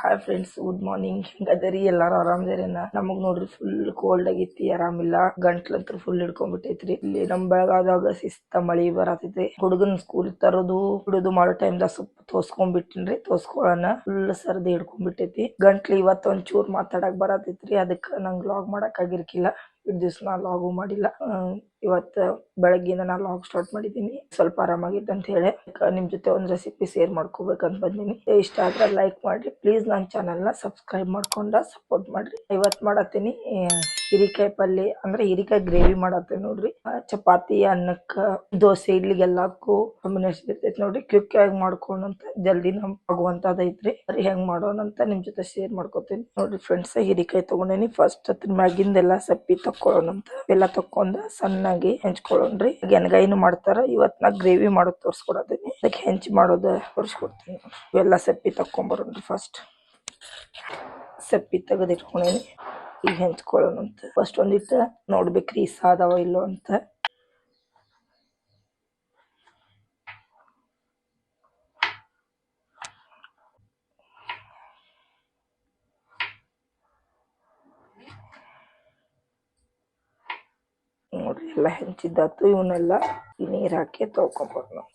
Hi friends good morning ಹೆಂಗದರಿ ಎಲ್ಲಾರು ಆರಾಮದೇರಿನ ನಮಗ್ ನೋಡ್ರಿ ಫುಲ್ ಕೋಲ್ಡ್ ಆಗೈತಿ ಆರಾಮಿಲ್ಲ ಗಂಟ್ಲಂತ್ರ ಫುಲ್ ಹಿಡ್ಕೊಂಡ್ಬಿಟ್ಟೈತ್ರಿ ಇಲ್ಲಿ ನಮ್ ಬೆಳಗಾದಾಗ ಶಿಸ್ತ ಮಳಿ ಬರತೈತಿ. ಹುಡುಗನ್ ಸ್ಕೂಲ್ ತರೋದು, ಬಿಡುದು ಮಾಡೋ ಟೈಮ್ದಾಗ ಸ್ವಲ್ಪ ತೋರ್ಸ್ಕೊಂಡ್ಬಿಟ್ಟಿನ್ರಿ ತೋಸ್ಕೊಳನ ಫುಲ್ ಸರ್ದಿ ಹಿಡ್ಕೊಂಡ್ಬಿಟ್ಟೈತಿ ಗಂಟ್ಲು ಇವತ್ತೊಂದ್ ಚೂರ್ ಮಾತಾಡಕ್ ಬರತೈತ್ರಿ. ಅದಕ್ಕ ನಂಗ್ ಲಾಗ್ ಮಾಡಕ್ ಆಗಿರ್ಕಿಲ್ಲ. ದಿವ್ಸ ನಾ ಲಾಗು ಮಾಡಿಲ್ಲ. ಇವತ್ತ ಬೆಳಗ್ಗೆಯಿಂದ ನಾನು ಲಾಗ್ ಸ್ಟಾರ್ಟ್ ಮಾಡಿದ್ದೀನಿ. ಸ್ವಲ್ಪ ಆರಾಮಾಗಿತ್ತು ಅಂತ ಹೇಳಿ. ನಿಮ್ಮ ನಿಮ್ ಜೊತೆ ಒಂದು ರೆಸಿಪಿ ಶೇರ್ ಮಾಡ್ಕೋಬೇಕಂತ ಬಂದೀನಿ. ಇಷ್ಟ ಆದ್ರೆ ಲೈಕ್ ಮಾಡಿರಿ. ಪ್ಲೀಸ್ ನನ್ನ ಚಾನಲ್ನ ಸಬ್ಸ್ಕ್ರೈಬ್ ಮಾಡ್ಕೊಂಡು ಸಪೋರ್ಟ್ ಮಾಡಿರಿ. ಇವತ್ತು ಮಾಡತ್ತೀನಿ. ಹಿರಿಕಾಯಿ ಪಲ್ಯ ಅಂದ್ರೆ ಹಿರಿಕಾಯಿ ಗ್ರೇವಿ ಮಾಡತ್ತೀನಿ ನೋಡ್ರಿ. ಚಪಾತಿ, ಅನ್ನಕ್ಕೆ, ದೋಸೆ, ಇಡ್ಲಿಗೆ ಎಲ್ಲಕ್ಕೂ ಕಾಂಬಿನೇಷನ್ ಇರ್ತೈತಿ ನೋಡ್ರಿ. ಕ್ವಿಕ್ ಆಗಿ ಮಾಡ್ಕೊಂಡಂತ ಜಲ್ದಿ ನಮ್ ಆಗುವಂತದ್ ಐತ್ರಿ. ಹೆಂಗೆ ಹೆಂಗ್ ಮಾಡೋಣ ಅಂತ ನಿಮ್ಮ ಜೊತೆ ಶೇರ್ ಮಾಡ್ಕೊತೀನಿ. ನೋಡ್ರಿ ಫ್ರೆಂಡ್ಸ್ ಹಿರಿಕಾಯಿ ತಗೊಂಡೇನಿ. ಫಸ್ಟ್ ಅದ್ರ ಮ್ಯಾಗಿಂದೆಲ್ಲ ಸಪ್ಪಿ ತಕ್ಕೊಳ್ಳೋಣಂತ ಎಲ್ಲ ತಕ್ಕೊಂಡ ಸಣ್ಣಾಗಿ ಹೆಂಚ್ಕೊಳ್ಳೋಣ್ರಿ. ಎಣ್ಗಾಯಿನು ಮಾಡ್ತಾರ ಇವತ್ ನಾ ಗ್ರೇವಿ ಮಾಡೋದ್ ತೋರ್ಸ್ಕೊಡತೀನಿ ಅದಕ್ಕೆ ಹೆಂಚ್ ಮಾಡೋದ ತೋರ್ಸ್ಕೊಡ್ತೀನಿ. ಇವೆಲ್ಲ ಸಪ್ಪಿ ತಕ್ಕೊಂಬರೋಣ್ರಿ ಫಸ್ಟ್ ಸೆಪ್ಪಿ ತೆಗೆದಿಟ್ಕೊಂಡೇನಿ ಈಗ ಹೆಂಚ್ಕೊಳ್ಳೋಣಂತ. ಫಸ್ಟ್ ಒಂದಿಟ್ಟು ನೋಡ್ಬೇಕ್ರಿ ಸಾದವ ಇಲ್ಲೋ ಅಂತ ನೋಡ್ರಿ ಎಲ್ಲ ಹೆಂಚಿದ್ದಾತು ಇವನ್ನೆಲ್ಲ ನೀರ್ ಹಾಕಿ ತೊಳ್ಕೊಂಬೋದು ನಾವು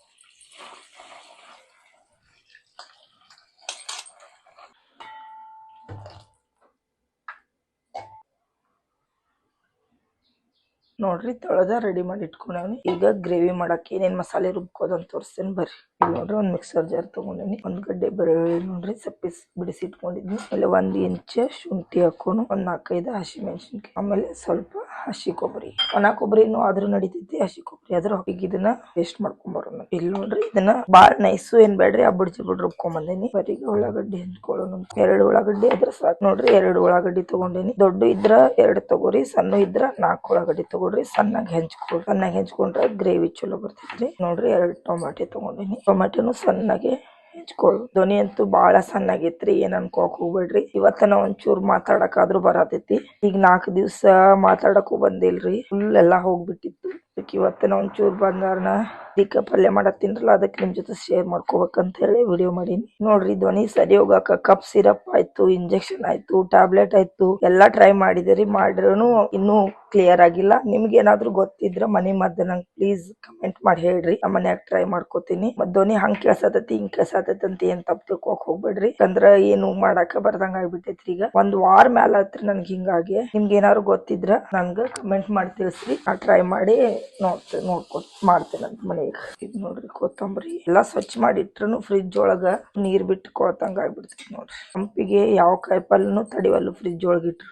ನೋಡ್ರಿ ತೊಳೆದ ರೆಡಿ ಮಾಡಿ ಇಟ್ಕೊಂಡೇನಿ ಈಗ ಗ್ರೇವಿ ಮಾಡಕ್ಕೆ ಏನೇನ್ ಮಸಾಲೆ ರುಬ್ಕೋದಂತ ತೋರಿಸ್ತೇನೆ ಬರ್ರಿ. ನೋಡ್ರಿ ಒಂದ್ ಮಿಕ್ಸರ್ ಜಾರ್ ತಗೊಂಡೇನಿ ಒಂದ್ ಗಡ್ಡೆ ಬೆಳ್ಳುಳ್ಳಿ ನೋಡ್ರಿ ಸಪ್ಪಿಸ್ ಬಿಡಿಸಿ ಇಟ್ಕೊಂಡಿದ್ನಿ ಆಮೇಲೆ ಒಂದ್ ಇಂಚ ಶುಂಠಿ ಹಾಕೊಂಡು ಒಂದ್ ನಾಲ್ಕೈದು ಹಸಿ ಮೆಣಸಿನ್ಕಾಯಿ. ಆಮೇಲೆ ಸ್ವಲ್ಪ ಹಸಿ ಕೊಬ್ಬರಿ. ಒಣ ಕೊಬ್ಬರಿನೂ ಆದ್ರೂ ನಡಿತೈತಿ. ಹಸಿ ಕೊಬ್ಬರಿ ಆದ್ರೂ ಈಗ ಇದನ್ನ ಪೇಸ್ಟ್ ಮಾಡ್ಕೊಂಬರೋಣ ಇಲ್ಲಿ ನೋಡ್ರಿ ಇದನ್ನ ಬಾಳ್ ನೈಸು ಏನ್ ಬೇಡ್ರಿ ಬುಡ್ಚಿ ಬಿಡ್ ರುಬ್ಕೊಂಡ್ ಬಂದೇನಿ. ಬರೀಗ ಉಳ್ಳಾಗಡ್ಡಿ ಹಂಚ್ಕೊಳ್ಳೋಣ ಎರಡು ಉಳ್ಳಾಗಡ್ಡಿ ಅದ್ರ ಸಾಕು. ನೋಡ್ರಿ ಎರಡು ಉಳ್ಳಾಗಡ್ಡಿ ತಗೊಂಡೇನಿ. ದೊಡ್ಡ ಇದ್ರ ಎರಡು ತಗೋರಿ, ಸಣ್ಣ ಇದ್ರ ನಾಲ್ಕು ಉಳ್ಳಾಗಡ್ಡಿ ತಗೊಳ್ರಿ ಸಣ್ಣಗೆ ಹೆಂಚ್ಕೊಳ್, ಸಣ್ಣಗೆ ಹೆಂಚ್ಕೊಂಡ್ರೆ ಗ್ರೇವಿ ಚಲೋ ಬರ್ತೈತ್ರಿ. ನೋಡ್ರಿ, ಎರಡು ಟೊಮಾಟೆ ತಗೊಂಡಿನಿ. ಟೊಮಾಟೆನು ಸಣ್ಣಗೆ ಹೆಂಚ್ಕೊಳ್ ಧ್ವನಿ ಅಂತೂ ಬಹಳ ಸಣ್ಣಾಗೈತ್ರಿ, ಏನ್ ಅನ್ಕೋಕ್ ಹೋಗ್ಬೇಡ್ರಿ. ಇವತ್ತ ನಾ ಒಂಚೂರ್ ಮಾತಾಡಕಾದ್ರೂ ಬರತೈತಿ. ಈಗ ನಾಲ್ಕು ದಿವ್ಸ ಮಾತಾಡಕ್ಕೂ ಬಂದಿಲ್ರಿ. ಫುಲ್ ಎಲ್ಲಾ ಹೋಗ್ಬಿಟ್ಟಿತ್ತು. ಅದಕ್ಕೆ ಇವತ್ತ ನಾ ಒಂಚೂರ್ ಬಂದಾರನ ಇದಕ್ಕ ಪಲ್ಯ ಮಾಡತ್ತೀನ್ರಲ್ಲ ಅದಕ್ಕೆ ನಿಮ್ಮ ಜೊತೆ ಶೇರ್ ಮಾಡ್ಕೋಬೇಕಂತ ಹೇಳಿ ವಿಡಿಯೋ ಮಾಡೀನಿ. ನೋಡ್ರಿ, ಧ್ವನಿ ಸರಿ ಹೋಗಾಕ ಕಪ್ ಸಿರಪ್ ಆಯ್ತು ಇಂಜೆಕ್ಷನ್ ಆಯ್ತು ಟ್ಯಾಬ್ಲೆಟ್ ಆಯ್ತು, ಎಲ್ಲಾ ಟ್ರೈ ಮಾಡಿದಿರಿ ಮಾಡಿದ್ರು ಇನ್ನೂ ಕ್ಲಿಯರ್ ಆಗಿಲ್ಲ. ನಿಮ್ಗೆ ಏನಾದ್ರು ಗೊತ್ತಿದ್ರ ಮನೆ ಮದ್ದು ನಂಗೆ ಪ್ಲೀಸ್ ಕಮೆಂಟ್ ಮಾಡಿ ಹೇಳ್ರಿ. ನಮ್ಮ ಮನ್ಯಾಗ ಟ್ರೈ ಮಾಡ್ಕೋತೀನಿ. ಮತ್ ಧ್ವನಿ ಹಂಗ್ ಕೇಳ್ಸತೈತಿ, ಹಿಂಗ್ ಕೇಳ್ಸತೈತಿ ಅಂತ ಏನ್ ತಪ್ಪು ತಿಳ್ಕೊಕ್ ಹೋಗ್ಬೇಡ್ರಿ. ಯಾಕಂದ್ರ ಏನು ಮಾಡಾಕ ಬರ್ದಂಗ ಆಗ್ಬಿಟ್ಟೈತ್ರಿ ಈಗ. ಒಂದ್ ವಾರ ಮ್ಯಾಲ ಆತ್ರಿ ನನ್ಗೆ ಹಿಂಗಾಗಿ. ನಿಮ್ಗೆ ಏನಾದ್ರು ಗೊತ್ತಿದ್ರ ನಂಗೆ ಕಮೆಂಟ್ ಮಾಡಿ ತಿಳಿಸ್ರಿ. ಟ್ರೈ ಮಾಡಿ ನೋಡ್ತೇನೆ ನೋಡ್ಕೊ ಮಾಡ್ತೇನಂತ ಮನೆಗೆ. ಇದು ನೋಡ್ರಿ ಕೊತ್ತಂಬರಿ. ಎಲ್ಲಾ ಸ್ವಚ್ಛ ಮಾಡಿ ಇಟ್ರು ಫ್ರಿಜ್ ಒಳಗ ನೀರ್ ಬಿಟ್ಟು ಕೊಳತಂಗ ಆಗ್ಬಿಡ್ತೈತಿ ನೋಡ್ರಿ. ಹಂಪಿಗೆ ಯಾವ ಕಾಯಿಪಲ್ನು ತಡಿವಲ್ಲು ಫ್ರಿಜ್ ಒಳಗೆ ಇಟ್ರು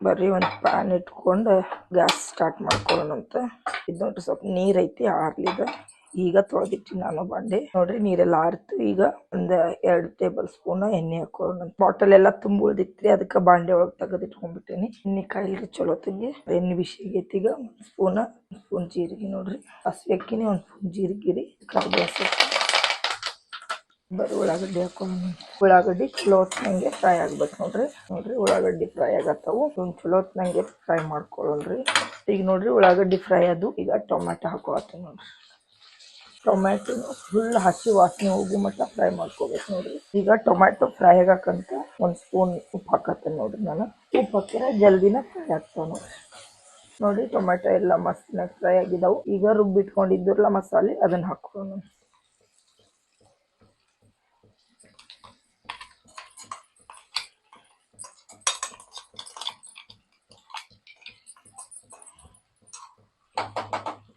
ಬರ್ರಿ ಒಂದು ಪ್ಯಾನ್ ಇಟ್ಕೊಂಡು ಗ್ಯಾಸ್ ಸ್ಟಾರ್ಟ್ ಮಾಡ್ಕೊಳ್ಳೋಣಂತ ಇದು ನೋಡ್ರಿ ಸ್ವಲ್ಪ ನೀರ್ ಐತಿ, ಆರ್ಲಿದ. ಈಗ ತೊಳೆದಿಟ್ಟು ನಾನು ಬಾಂಡೆ. ನೋಡ್ರಿ ನೀರೆಲ್ಲ ಆರ್ತು. ಈಗ ಒಂದ್ ಎರಡು ಟೇಬಲ್ ಸ್ಪೂನ್ ಎಣ್ಣೆ ಹಾಕೋಣ. ಬಾಟಲ್ ಎಲ್ಲ ತುಂಬ ಉಳ್ದಿತ್ರಿ ಅದಕ್ಕೆ ಬಾಂಡೆ ಒಳಗೆ ತೆಗೆದಿಟ್ಕೊಂಡ್ಬಿಟ್ಟೇನಿ. ಎಣ್ಣೆ ಕಾಯಿಲ್ರಿ ಚಲೋ ತಂಗಿ ಎಣ್ಣೆ ಬಿಸಿ ಆಗೈತಿ ಈಗ ಒಂದ್ ಸ್ಪೂನ್ ಸ್ಪೂನ್ ಜೀರಿಗೆ ನೋಡ್ರಿ. ಹಸಿ ಅಕ್ಕಿನಿ ಒಂದ್ ಸ್ಪೂನ್ ಜೀರಿಗೆ ರೀ ಕರ್ಬೇವು ಬರೀ ಉಳ್ಳಾಗಡ್ಡಿ ಹಾಕೊಂಡು ಉಳ್ಳಾಗಡ್ಡಿ ಚಲೋ ಹೊತ್ನಂಗೆ ಫ್ರೈ ಆಗ್ಬೇಕು ನೋಡ್ರಿ. ನೋಡ್ರಿ ಉಳ್ಳಾಗಡ್ಡಿ ಫ್ರೈ ಆಗತ್ತವು. ಒಂದು ಚಲೋ ಹೊತ್ನಂಗೆ ಫ್ರೈ ಮಾಡ್ಕೊಳ್ಳೋಣ್ರಿ ಈಗ ನೋಡ್ರಿ ಉಳ್ಳಾಗಡ್ಡಿ ಫ್ರೈ ಅದು ಈಗ ಟೊಮ್ಯಾಟೊ ಹಾಕೋತೀನಿ ನೋಡ್ರಿ. ಟೊಮ್ಯಾಟೊ ಫುಲ್ ಹಸಿ ವಾಸನೆ ಹೋಗಿ ಮಟ್ಟ ಫ್ರೈ ಮಾಡ್ಕೋಬೇಕು ನೋಡ್ರಿ. ಈಗ ಟೊಮ್ಯಾಟೊ ಫ್ರೈ ಆಗಕ್ಕಂತ ಒಂದು ಸ್ಪೂನ್ ಉಪ್ಪು ಹಾಕತ್ತೇನೆ ನೋಡ್ರಿ ನಾನು. ಉಪ್ಪು ಹಾಕಿದ್ರೆ ಜಲ್ದಿನ ಫ್ರೈ ನೋಡ್ರಿ. ನೋಡಿ ಟೊಮ್ಯಾಟೊ ಎಲ್ಲ ಮಸ್ತ್ನಾಗ ಫ್ರೈ ಆಗಿದಾವು. ಈಗ ರುಬ್ಬಿಟ್ಕೊಂಡಿದ್ದಿರಲ್ಲ ಮಸಾಲೆ, ಅದನ್ನ ಹಾಕೊಳ್ಳೋಣ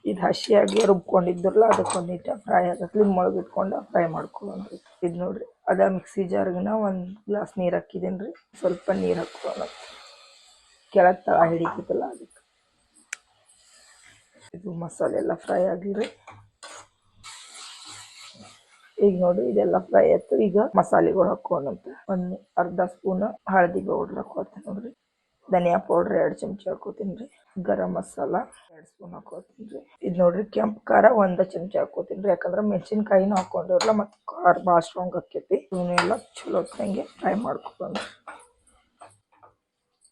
ಇದು ಹಸಿಯಾಗಿ ರುಬ್ಕೊಂಡಿದ್ರಲ್ಲ ಅದಕ್ಕೆ ನೀಟಾಗಿ ಫ್ರೈ ಆಗತ್ಲಿ ಮೊಳಗಿಟ್ಕೊಂಡು ಫ್ರೈ ಮಾಡ್ಕೊಳ್ಳೋಣ್ರಿ ಇದು ನೋಡಿರಿ, ಅದ ಮಿಕ್ಸಿ ಜಾರ್ಗನ ಒಂದು ಗ್ಲಾಸ್ ನೀರು ಹಾಕಿದ್ದೀನಿ ರೀ. ಸ್ವಲ್ಪ ನೀರು ಹಾಕೊಳ್ಳೋಣ ಕೆಳಗೆ ತಳ ಹಿಡಿತೈತಲ್ಲ ಅದಕ್ಕೆ. ಇದು ಮಸಾಲೆ ಎಲ್ಲ ಫ್ರೈ ಆಗಲಿ ಈಗ ನೋಡಿ ಇದೆಲ್ಲ ಫ್ರೈ ಆಯ್ತು. ಈಗ ಮಸಾಲೆಗಳು ಹಾಕೋಣಂತ ಒಂದು ಅರ್ಧ ಸ್ಪೂನ್ ಹಳದಿ ಪೌಡ್ರ್ ಹಾಕೋತೀನಿ ನೋಡ್ರಿ. ಧನಿಯಾ ಪೌಡ್ರ್ ಎರಡು ಚಮಚ ಹಾಕೋತೀನಿ ರೀ. ಗರಂ ಮಸಾಲ ಎರಡು ಸ್ಪೂನ್ ಹಾಕೋತೀನಿ ರೀ. ಇದು ನೋಡ್ರಿ ಕೆಂಪು ಖಾರ ಒಂದು ಚಮಚ ಹಾಕೋತೀನಿ ರೀ. ಯಾಕಂದ್ರೆ ಮೆಣಸಿನ್ಕಾಯಿನೂ ಹಾಕೊಂಡಿರಲ್ಲ ಮತ್ತು ಖಾರ ಭಾಳ ಸ್ಟ್ರಾಂಗ್ ಆಕೈತಿ. ಇವನ್ನೆಲ್ಲ ಚಲೋ ಹೊತ್ತಂಗೆ ಫ್ರೈ ಮಾಡ್ಕೊಂಡು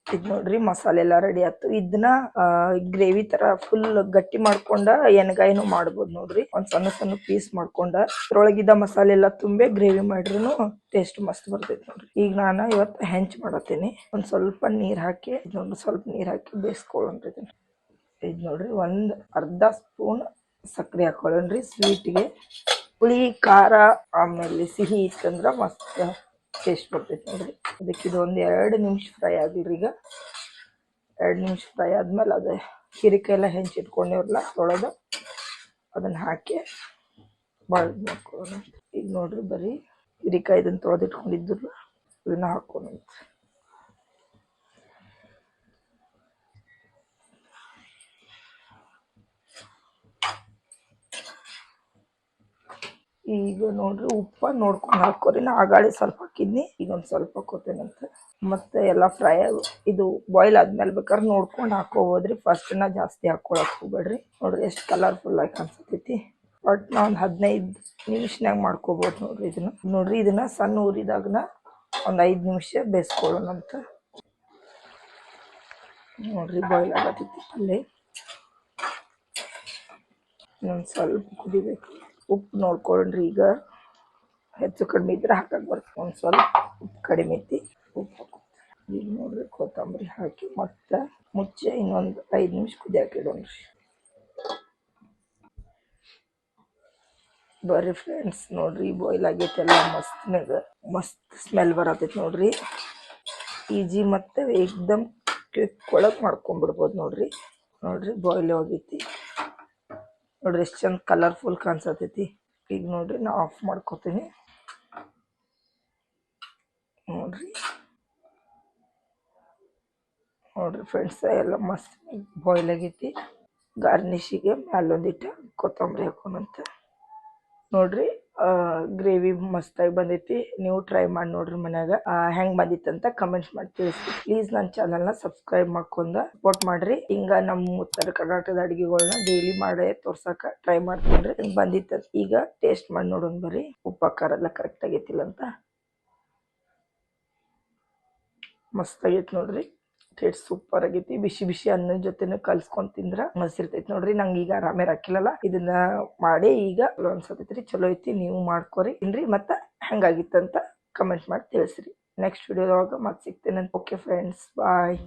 ಇದ್ ನೋಡ್ರಿ ಮಸಾಲೆ ಎಲ್ಲ ರೆಡಿ ಆಯ್ತು. ಇದನ್ನ ಗ್ರೇವಿ ತರ ಫುಲ್ ಗಟ್ಟಿ ಮಾಡ್ಕೊಂಡ ಎಣ್ಗಾಯಿನೂ ಮಾಡ್ಬೋದು ನೋಡ್ರಿ. ಒಂದ್ ಸಣ್ಣ ಸಣ್ಣ ಪೀಸ್ ಮಾಡ್ಕೊಂಡ ಅದ್ರೊಳಗಿದ್ದ ಮಸಾಲೆ ಎಲ್ಲ ತುಂಬೆ ಗ್ರೇವಿ ಮಾಡಿದ್ರು ಟೇಸ್ಟ್ ಮಸ್ತ್ ಬರ್ತೈತಿ ನೋಡ್ರಿ. ಈಗ ನಾನು ಇವತ್ತು ಹೆಂಚ್ ಮಾಡತ್ತೀನಿ. ಒಂದ್ ಸ್ವಲ್ಪ ನೀರ್ ಹಾಕಿ ನೋಡ್ರಿ ಸ್ವಲ್ಪ ನೀರ್ ಹಾಕಿ ಬೇಯಿಸ್ಕೊಳ್ಳೋಣ್ರಿ ಇದನ್ನ ಇದ್ ನೋಡ್ರಿ ಒಂದ್ ಅರ್ಧ ಸ್ಪೂನ್ ಸಕ್ಕರೆ ಹಾಕೊಳ್ಳೋಣ್ರಿ ಸ್ವೀಟ್ಗೆ ಹುಳಿ, ಖಾರ, ಆಮೇಲೆ ಸಿಹಿ ಇತ್ತಂದ್ರ ಮಸ್ತ್ ಟೇಸ್ಟ್ ಬರ್ತೈತೆ ನೋಡ್ರಿ. ಅದಕ್ಕೆ ಇದು ಒಂದು ಎರಡು ನಿಮಿಷ ಫ್ರೈ ಆಗಿಲ್ರಿ ಈಗ. ಎರಡು ನಿಮಿಷ ಫ್ರೈ ಆದ್ಮೇಲೆ ಅದು ಹೀರಿಕಾಯಿ ಎಲ್ಲ ಹೆಂಚಿಟ್ಕೊಂಡಿವ್ರಲ್ಲ ತೊಳೆದು ಅದನ್ನು ಹಾಕಿ ಬಾಳ್ ಮಾಡ್ಕೊಳ್ಳೋಣ ಈಗ ನೋಡ್ರಿ ಬರೀ ಹೀರಿಕಾಯಿ ಇದನ್ನ ತೊಳೆದಿಟ್ಕೊಂಡಿದ್ರು ಇದನ್ನ ಹಾಕೋಣ ಈಗ ನೋಡ್ರಿ, ಉಪ್ಪ ನೋಡ್ಕೊಂಡು ಹಾಕೋರಿ ನಾ ಆಗಾಳಿ ಸ್ವಲ್ಪ ಹಾಕಿದ್ನಿ. ಈಗ ಒಂದ್ ಸ್ವಲ್ಪ ಹಾಕೋತೇನಂತ ಮತ್ತೆ ಎಲ್ಲ ಫ್ರೈ ಇದು ಬಾಯ್ಲ್ ಆದ್ಮೇಲೆ ಬೇಕಾದ್ರೆ ನೋಡ್ಕೊಂಡು ಹಾಕೋಬೋದ್ರಿ. ಫಸ್ಟ್ ನಾ ಜಾಸ್ತಿ ಹಾಕೊಳಕ್ ಹೋಗ್ಬೇಡ್ರಿ. ನೋಡ್ರಿ ಎಷ್ಟು ಕಲರ್ಫುಲ್ ಆಗಿ ಕಾಣಿಸ್ತೈತಿ. ಬಟ್ ನಾ ಒಂದು ಹದಿನೈದು ನಿಮಿಷನ್ಯಾಗ ಮಾಡ್ಕೋಬಹುದು ನೋಡ್ರಿ ಇದನ್ನ. ನೋಡ್ರಿ ಇದನ್ನ ಸಣ್ಣ ಊರಿದಾಗನ ಒಂದು ಐದು ನಿಮಿಷ ಬೇಯಿಸ್ಕೊಳ್ಳೋಣ ಅಂತ ನೋಡ್ರಿ ಬಾಯ್ಲ್ ಆಗತೈತಿ ಅಲ್ಲಿ ಇನ್ನೊಂದ್ ಸ್ವಲ್ಪ ಕುದಿಬೇಕು. ಉಪ್ಪು ನೋಡ್ಕೊಂಡ್ರಿ ಈಗ. ಹೆಚ್ಚು ಕಡಿಮೆ ಇದ್ರೆ ಹಾಕಕ್ ಬರ್ತದೆ. ಒಂದು ಸ್ವಲ್ಪ ಉಪ್ಪು ಕಡಿಮೆ ಐತಿ. ಉಪ್ಪು ಈಗ ನೋಡ್ರಿ ಕೊತ್ತಂಬರಿ ಹಾಕಿ ಮತ್ತೆ ಮುಚ್ಚಿ ಇನ್ನೊಂದು ಐದು ನಿಮಿಷ ಕುದಿಯಾಕ ಇಡೋಣ್ರಿ. ಬರ್ರಿ ಫ್ರೆಂಡ್ಸ್ ನೋಡ್ರಿ ಬಾಯ್ಲ್ ಆಗೈತೆ ಎಲ್ಲ ಮಸ್ತ್ನಾಗ ಮಸ್ತ್ ಸ್ಮೆಲ್ ಬರತೈತಿ ನೋಡ್ರಿ. ಈಜಿ ಮತ್ತೆ ಏಕ್ದಮ್ ಕ್ವಿಕ್ ಒಳಗೆ ಮಾಡ್ಕೊಂಡ್ಬಿಡ್ಬೋದು ನೋಡ್ರಿ. ನೋಡ್ರಿ ಬಾಯ್ಲ್ ಹೋಗೈತಿ ನೋಡ್ರಿ ಎಷ್ಟು ಚಂದ ಕಲರ್ಫುಲ್ ಕಾಣಿಸತೈತಿ. ಈಗ ನೋಡ್ರಿ ನಾ ಆಫ್ ಮಾಡ್ಕೋತೀನಿ. ನೋಡ್ರಿ. ನೋಡ್ರಿ ಫ್ರೆಂಡ್ಸ್ ಎಲ್ಲ ಮಸ್ತ್ ಬಾಯ್ಲ್ ಆಗೈತಿ. ಗಾರ್ನಿಶಿಗೆ ಮ್ಯಾಲೊಂದಿಟ್ಟು ಕೊತ್ತಂಬರಿ ಹಾಕೊಂಡಂತ ನೋಡ್ರಿ. ಗ್ರೇವಿ ಮಸ್ತಾಗಿ ಬಂದೈತಿ. ನೀವು ಟ್ರೈ ಮಾಡಿ ನೋಡ್ರಿ ಮನ್ಯಾಗ. ಹೆಂಗ್ ಬಂದಿತ್ತು ಅಂತ ಕಮೆಂಟ್ಸ್ ಮಾಡಿ ತಿಳಿಸಿ ಪ್ಲೀಸ್ ನನ್ನ ಚಾನಲ್ನ ಸಬ್ಸ್ಕ್ರೈಬ್ ಮಾಡ್ಕೊಂಡು ಸಪೋರ್ಟ್ ಮಾಡ್ರಿ. ಹಿಂಗ ನಮ್ಮ ಉತ್ತರ ಕರ್ನಾಟಕದ ಅಡಿಗೆಗಳನ್ನ ಡೈಲಿ ಮಾಡೇ ತೋರ್ಸಕ ಟ್ರೈ ಮಾಡ್ತೀನಿ ಹಿಂಗ್ ಬಂದಿತ್ತು ಈಗ ಟೇಸ್ಟ್ ಮಾಡಿ ನೋಡೋಣ ಬರ್ರಿ. ಉಪ್ಪ ಖಾರ ಎಲ್ಲ ಕರೆಕ್ಟ್ ಆಗೈತಿಲ್ಲ ಅಂತ. ಮಸ್ತ್ ಆಗೈತಿ ನೋಡ್ರಿ. ಟೇಸ್ಟ್ ಸೂಪರ್ ಆಗೈತಿ. ಬಿಸಿ ಬಿಸಿ ಅನ್ನದ ಜೊತೆ ಕಲ್ಸ್ಕೊಂಡ್ ತಿಂದ್ರ ಮಸ್ತ್ ಇರ್ತೈತಿ ನೋಡ್ರಿ. ನಂಗೆ ಈಗ ಆರಾಮೇ ಹಾಕಿಲ್ಲಲ್ಲ ಇದನ್ನ ಮಾಡಿ ಈಗ ಅನ್ಸತೈತ್ರಿ. ಚಲೋ ಐತಿ, ನೀವು ಮಾಡ್ಕೋರಿ. ತಿನ್ರಿ ಮತ್ತ ಹೆಂಗಾಗಿತ್ತಂತ ಕಮೆಂಟ್ ಮಾಡಿ ತಿಳಿಸ್ರಿ. ನೆಕ್ಸ್ಟ್ ವಿಡಿಯೋದೊಳಗ ಮತ್ತೆ ಸಿಗ್ತೇನೆ. Okay friends bye